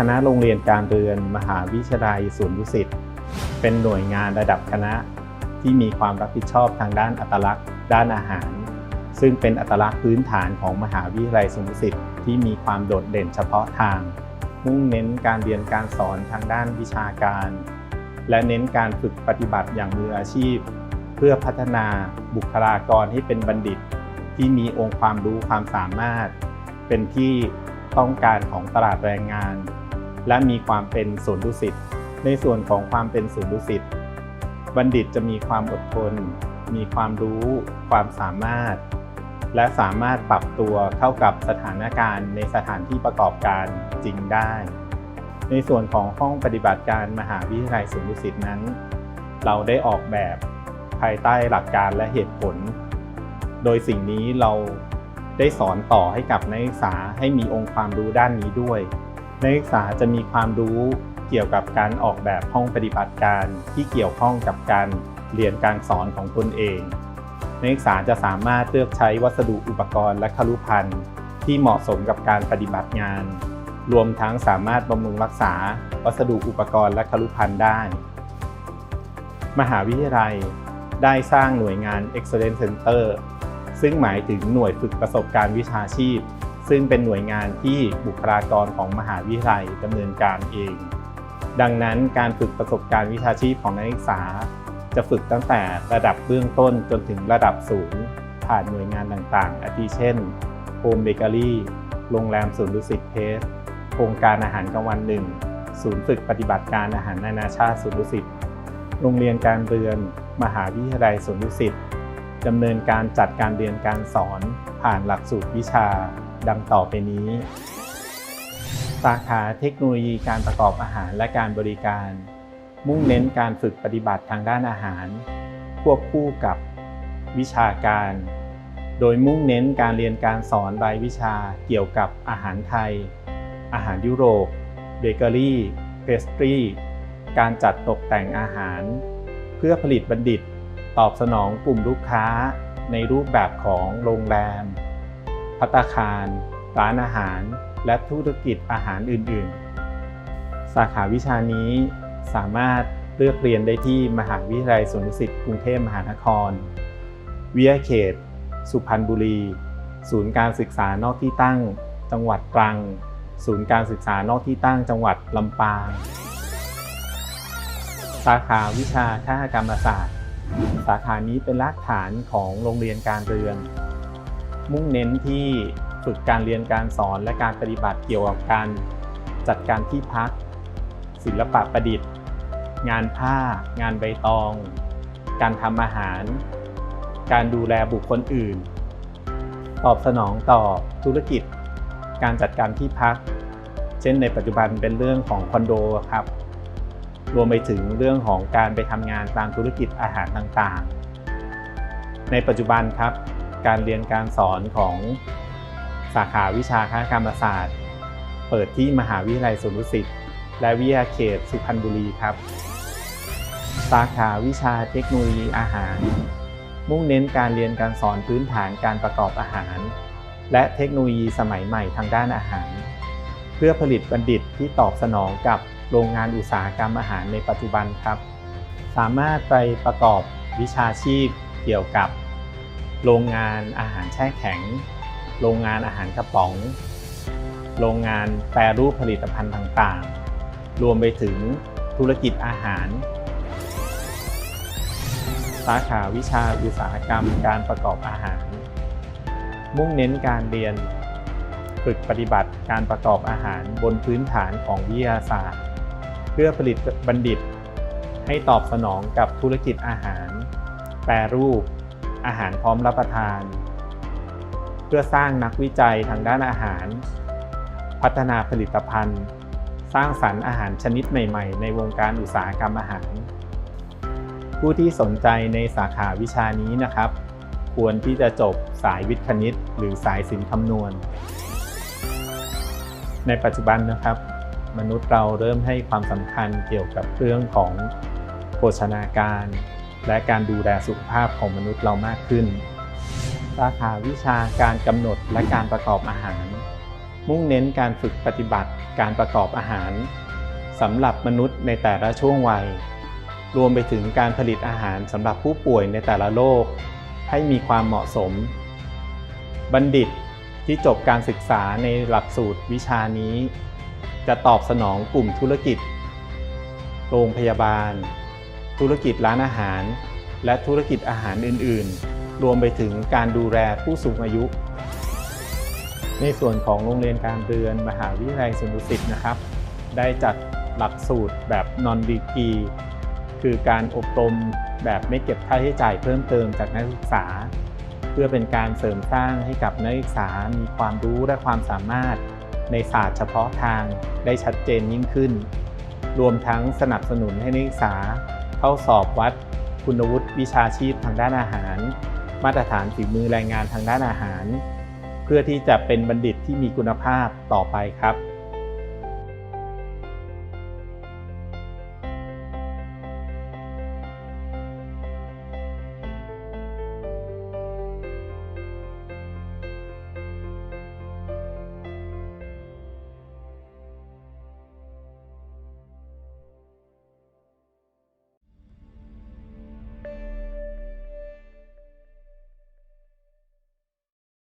คณะโรงเรียนการเรือน มหาวิทยาลัยสวนดุสิตเป็นหน่วยงานระดับคณะที่มีความรับผิดชอบทางด้านอัตลักษณ์ ด้านอาหาร ซึ่งเป็นอัตลักษณ์พื้นฐานของมหาวิทยาลัยสวนดุสิตที่มีความโดดเด่นเฉพาะทาง มุ่งเน้นการเรียนการสอนทางด้านวิชาการ และเน้นการฝึกปฏิบัติอย่างมืออาชีพ เพื่อพัฒนาบุคลากรให้เป็นบัณฑิต ที่มีองค์ความรู้ความสามารถ เป็นที่ต้องการของตลาดแรงงาน และมีความเป็นศูนย์ดุสิตในส่วนของความเป็นศูนย์ดุสิตบัณฑิตจะมีความอดทน มีความรู้ ความสามารถ และสามารถปรับตัวเข้ากับสถานการณ์ในสถานที่ประกอบการจริงได้ ในส่วนของห้องปฏิบัติการมหาวิทยาลัยสวนดุสิตนั้น เราได้ออกแบบภายใต้หลักการและเหตุผล โดยสิ่งนี้เราได้สอนต่อให้กับนักศึกษาให้มีองค์ความรู้ด้านนี้ด้วย นักศึกษาจะมีความรู้เกี่ยวกับการออกแบบห้องปฏิบัติการที่เกี่ยวข้องกับการเรียนการสอนของตนเอง นักศึกษาจะสามารถเลือกใช้วัสดุอุปกรณ์และครุภัณฑ์ที่เหมาะสมกับการปฏิบัติงาน รวมทั้งสามารถบำรุงรักษา วัสดุอุปกรณ์และครุภัณฑ์ได้ มหาวิทยาลัยได้สร้างหน่วยงาน Excellence Center ซึ่งหมายถึงหน่วยฝึกประสบการณ์วิชาชีพ ซึ่งเป็นหน่วยงานที่บุคลากรของมหาวิทยาลัยดำเนินการเอง ดังนั้นการฝึกประสบการณ์วิชาชีพของนักศึกษา จะฝึกตั้งแต่ระดับเบื้องต้นจนถึงระดับสูง ผ่านหน่วยงานต่างๆ อาทิเช่นโฮมเบเกอรี่โรงแรมศูนย์ดุสิตเพสโครงการอาหารกลางวันหนึ่งศูนย์ฝึกปฏิบัติการอาหารนานาชาติศูนย์ดุสิตโรงเรียนการเรือนมหาวิทยาลัยสวนดุสิตดำเนินการจัดการเรียนการสอนผ่านหลักสูตรวิชา ดังต่อไปนี้ สาขาเทคโนโลยีการประกอบอาหารและการบริการ มุ่งเน้นการฝึกปฏิบัติทางด้านอาหาร ควบคู่กับวิชาการ โดยมุ่งเน้นการเรียนการสอนรายวิชาเกี่ยวกับอาหารไทย อาหารยุโรป เบเกอรี่ เพสตรี การจัดตกแต่งอาหาร เพื่อผลิตบัณฑิต ตอบสนองกลุ่มลูกค้าในรูปแบบของโรงแรม พัตตาคาร ร้านอาหาร และธุรกิจอาหารอื่น ๆ สาขาวิชานี้สามารถเลือกเรียนได้ที่มหาวิทยาลัยสวนดุสิตกรุงเทพมหานคร วิทยาเขต สุพรรณบุรี ศูนย์การศึกษานอกที่ตั้ง จังหวัดตรัง ศูนย์การศึกษานอกที่ตั้ง จังหวัดลำปาง สาขาวิชาคหกรรมศาสตร์ สาขานี้เป็นรากฐานของโรงเรียนการเรือน มุ่งเน้นที่ฝึกการเรียนการสอนและการปฏิบัติเกี่ยวกับการจัดการที่พัก ศิลปะประดิษฐ์ งานผ้า งานใบตอง การทำอาหาร การดูแลบุคคลอื่น ตอบสนองต่อธุรกิจ การจัดการที่พัก เช่นในปัจจุบันเป็นเรื่องของคอนโดครับรวมไปถึงเรื่องของการไปทำงานตามธุรกิจอาหารต่างๆ ในปัจจุบันครับ การเรียนการสอนของสาขาวิชาคณะกรรมศาสตร์ เปิดที่มหาวิทยาลัยสวนดุสิตและวิทยาเขตสุพรรณบุรีครับ สาขาวิชาเทคโนโลยีอาหาร มุ่งเน้นการเรียนการสอนพื้นฐานการประกอบอาหาร และเทคโนโลยีสมัยใหม่ทางด้านอาหาร เพื่อผลิตบัณฑิตที่ตอบสนองกับโรงงานอุตสาหกรรมอาหารในปัจจุบันครับ สามารถไปประกอบวิชาชีพเกี่ยวกับ โรงงานอาหารแช่แข็ง โรงงานอาหารกระป๋อง โรงงานแปรรูปผลิตภัณฑ์ต่างๆ รวมไปถึงธุรกิจอาหาร สาขาวิชาอุตสาหกรรมการประกอบอาหาร มุ่งเน้นการเรียนฝึกปฏิบัติการประกอบอาหารบนพื้นฐานของวิทยาศาสตร์ เพื่อผลิตบัณฑิต ให้ตอบสนองกับธุรกิจอาหาร แปรรูป อาหารพร้อมรับประทาน เพื่อสร้างนักวิจัยทางด้านอาหาร พัฒนาผลิตภัณฑ์ สร้างสรรค์อาหารชนิดใหม่ ๆ ในวงการอุตสาหกรรมอาหาร ผู้ที่สนใจในสาขาวิชานี้นะครับ ควรที่จะจบสายวิทย์คณิต หรือสายศิลป์คำนวณ ในปัจจุบันนะครับ มนุษย์เราเริ่มให้ความสำคัญเกี่ยวกับเรื่องของโภชนาการ และการดูแลสุขภาพของมนุษย์เรามากขึ้น สาขาวิชาการกำหนดและการประกอบอาหาร มุ่งเน้นการฝึกปฏิบัติการประกอบอาหารสำหรับมนุษย์ในแต่ละช่วงวัย รวมไปถึงการผลิตอาหารสำหรับผู้ป่วยในแต่ละโรคให้มีความเหมาะสม บัณฑิตที่จบการศึกษาในหลักสูตรวิชานี้ จะตอบสนองกลุ่มธุรกิจ โรงพยาบาล ธุรกิจร้านอาหาร และธุรกิจอาหารอื่น ๆ รวมไปถึงการดูแลผู้สูงอายุ ในส่วนของโรงเรียนการเรือนมหาวิทยาลัยสวนดุสิตนะครับ ได้จัดหลักสูตรแบบนอนดีกีคือการอบรมแบบไม่เก็บค่าใช้จ่ายเพิ่มเติมจากนักศึกษา เพื่อเป็นการเสริมสร้างให้กับนักศึกษามีความรู้และความสามารถในศาสตร์เฉพาะทางได้ชัดเจนยิ่งขึ้น รวมทั้งสนับสนุนให้นักศึกษา เข้าสอบวัดคุณวุฒิวิชาชีพทางด้านอาหาร มาตรฐานฝีมือแรงงานทางด้านอาหาร เพื่อที่จะเป็นบัณฑิตที่มีคุณภาพต่อไปครับ